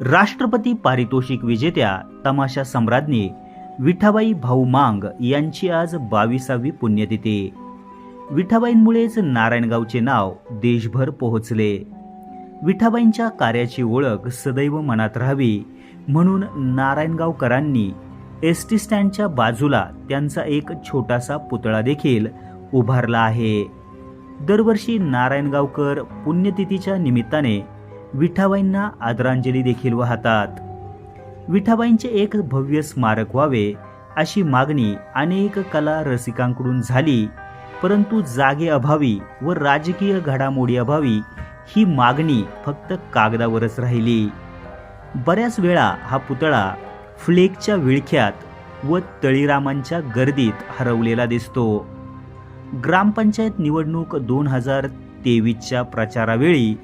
राष्ट्रपती पारितोषिक विजेत्या तमाशा सम्राज्ञी विठाबाई भाऊ मांग यांची आज बावीसावी पुण्यतिथी. विठाबाईंमुळेच नारायणगावचे नाव देशभर पोहोचले. विठाबाईंच्या कार्याची ओळख सदैव मनात राहावी म्हणून नारायणगावकरांनी एस टी स्टँडच्या बाजूला त्यांचा एक छोटासा पुतळा देखील उभारला आहे. दरवर्षी नारायणगावकर पुण्यतिथीच्या निमित्ताने विठाबाईंना आदरांजली देखील वाहतात. विठाबाईंचे एक भव्य स्मारक व्हावे अशी मागणी अनेक कला रसिकांकडून झाली परंतु जागे अभावी व राजकीय घडामोडी अभावी ही मागणी फक्त कागदावरच राहिली. बऱ्याच वेळा हा पुतळा फ्लेकच्या विळख्यात व तळीरामांच्या गर्दीत हरवलेला दिसतो. ग्रामपंचायत निवडणूक दोन हजार तेवीसच्या प्रचारावेळी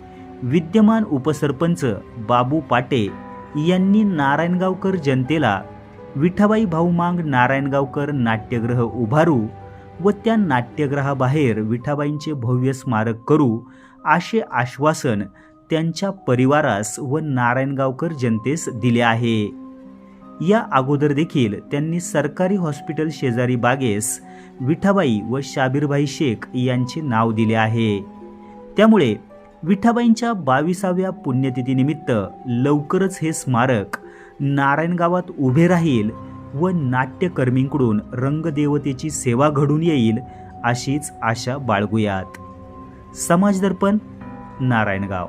विद्यमान उपसरपंच बाबू पाटे यांनी नारायणगावकर जनतेला विठाबाई भाऊ मांग नारायणगावकर नाट्यगृह उभारू व त्या नाट्यग्रहाबाहेर विठाबाईंचे भव्य स्मारक करू असे आश्वासन त्यांच्या परिवारास व नारायणगावकर जनतेस दिले आहे. या अगोदर देखील त्यांनी सरकारी हॉस्पिटल शेजारी बागेस विठाबाई व शाबीरभाई शेख यांचे नाव दिले आहे. त्यामुळे विठाबाईंच्या बावीसाव्या पुण्यतिथीनिमित्त लवकरच हे स्मारक नारायणगावात उभे राहील व नाट्यकर्मींकडून रंगदेवतेची सेवा घडून येईल अशीच आशा बाळगूयात. समाजदर्पण नारायणगाव